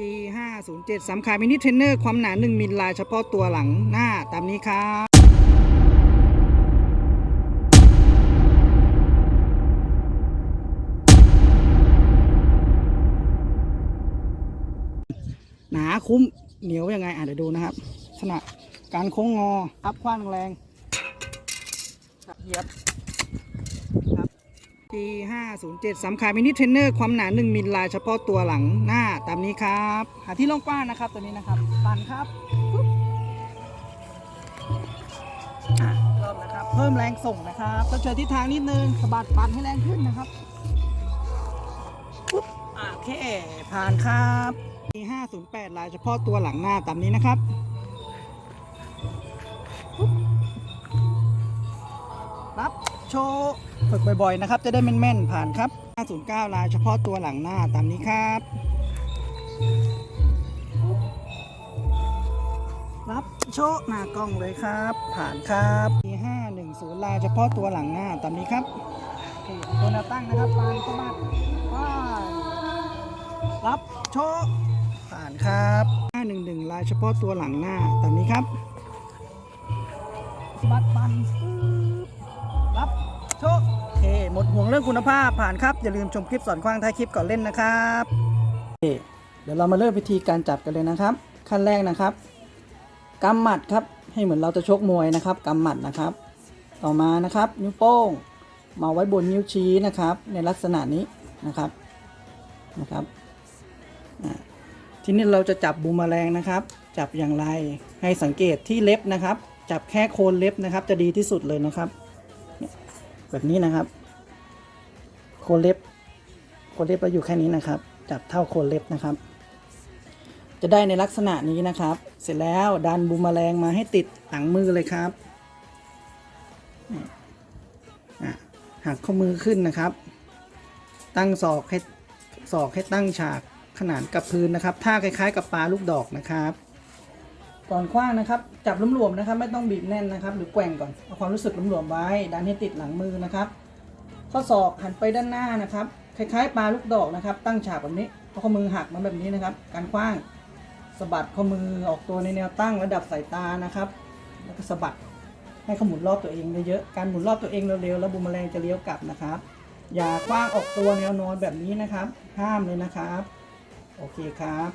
G507 สามขามินิเทรนเนอร์ความหนา 1 มิลลายเฉพาะตัวหลังหน้าตามนี้ครับหนาคุ้มเหนียวยังไงอะเดี๋ยวดูนะครับลักษณะการโค้งงออัพคว้างแรงเหยียบ G507 สามขามินิเทรนเนอร์ความหนา 1มิลลายเฉพาะตัวหลังหน้าตามนี้ครับ หาที่โล่งกว้างนะครับตัวนี้นะครับปั่นครับปุ๊บอะเริ่มนะครับ เพิ่มแรงส่งนะครับต้องเจอทิศทางนิดนึงสะบัดปั่นให้แรงขึ้นนะครับปุ๊บโอเค ผ่านครับ G508 ลายเฉพาะตัวหลังหน้าตามนี้นะครับปุ๊บรับ โชฝึกบ่อยๆนะครับ จะได้แม่นๆผ่านครับ 509 ลายเฉพาะตัวหลังหน้าตามนี้ครับ รับโชว์หน้ากล้องเลยครับ ผ่านครับ510 ลายเฉพาะตัวหลังหน้าตามนี้ครับโคตัวแนวตั้งนะครับปานเข้ามาป้ารับโชว์ผ่านครับ511 ลายเฉพาะตัวหลังหน้าตามนี้ครับบัดปัน ห่วงเรื่องคุณภาพผ่านครับ อย่าลืมชมคลิปสอนคว้างท้ายคลิปก่อนเล่นนะครับเดี๋ยวเรามาเริ่มวิธีการจับกันเลยนะครับ ขั้นแรกนะครับกำหมัดครับให้เหมือนเราจะชกมวยนะครับกำหมัดนะครับ ต่อมานะครับ นิ้วโป้งมาไว้บนนิ้วชี้นะครับ ในลักษณะนี้นะครับนะครับทีนี้เราจะจับบูมแมลงนะครับ จับอย่างไรให้สังเกตที่เล็บนะครับ จับแค่โคนเล็บนะครับ จะดีที่สุดเลยนะครับ แบบนี้นะครับ โคนเล็บ โคนเล็บเราอยู่แค่นี้นะครับ จับเท่าโคนเล็บนะครับ จะได้ในลักษณะนี้นะครับ เสร็จแล้วดันบูมแมลงมาให้ติดหลังมือเลยครับหักข้อมือขึ้นนะครับ ตั้งศอกให้ศอกให้ตั้งฉากขนานกับพื้นนะครับท่าคล้าย ๆ กับปลาลูกดอกนะครับ ก่อนคว้างนะครับ จับหลวมๆนะครับ ไม่ต้องบีบแน่นนะครับ หรือแกว่งก่อนเอาความรู้สึกหลวมๆไว้ดันให้ติดหลังมือนะครับ ข้อศอกหันไปด้านหน้านะครับ คล้ายๆปลาลูกดอกนะครับ ตั้งฉากแบบนี้เอข้อมือหักมาแบบนี้นะครับ การคว้างสะบัดข้อมือออกตัวในแนวตั้งระดับสายตานะครับ แล้วก็สะบัดให้เขาหมุนรอบตัวเองเยอะๆการหมุนรอบตัวเองเร็วๆแล้วบูมแมลงจะเลี้ยวกลับนะครับ อย่าคว้างออกตัวแนวนอนแบบนี้นะครับ ห้ามเลยนะครับ โอเคครับ